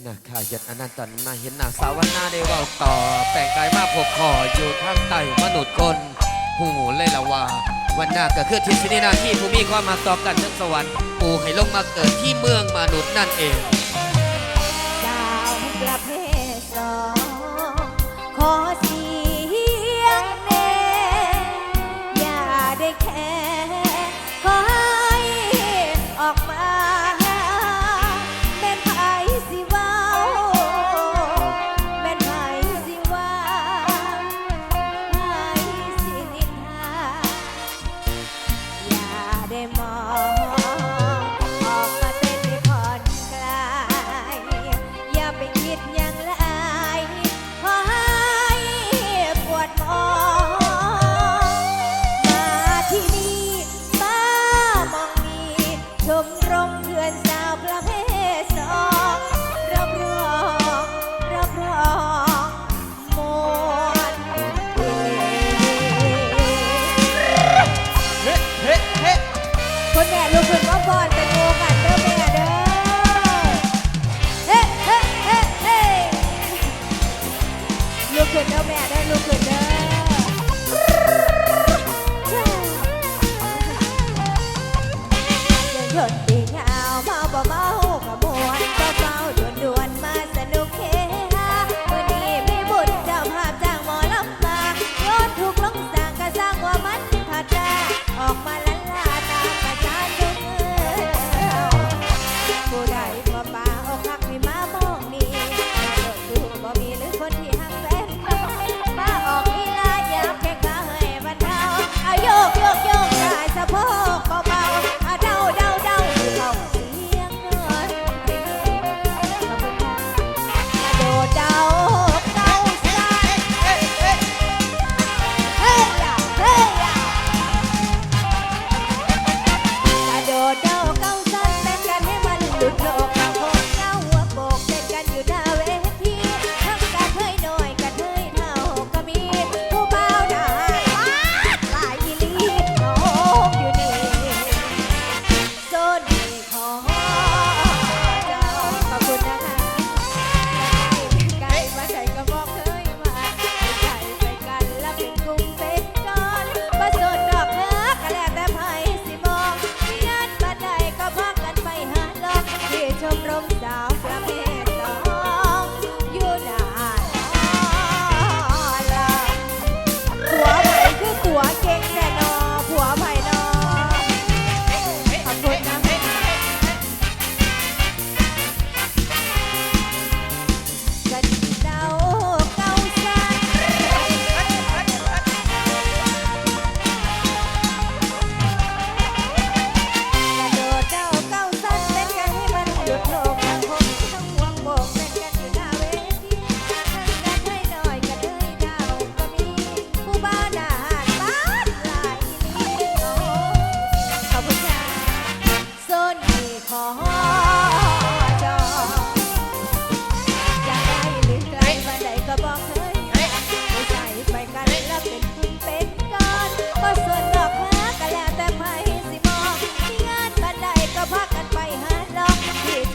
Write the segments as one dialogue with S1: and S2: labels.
S1: นะข้าเห็นอนันตันมาเห็นหน้าสาวหน้าได้ว่าต่อ แปลงกายมาพกคออยู่ทั้งใต้มนุษย์คนหูเลยละว่า วันหน้าก็คือทิศนินาที่ภูมีความมาตอบกันทั้งสวรรค์ปูให้ลงมาเกิดที่เมืองมนุษย์นั่นเอง ดาวประเ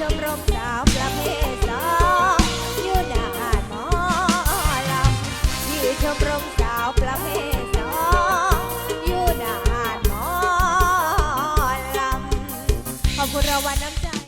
S1: อรบ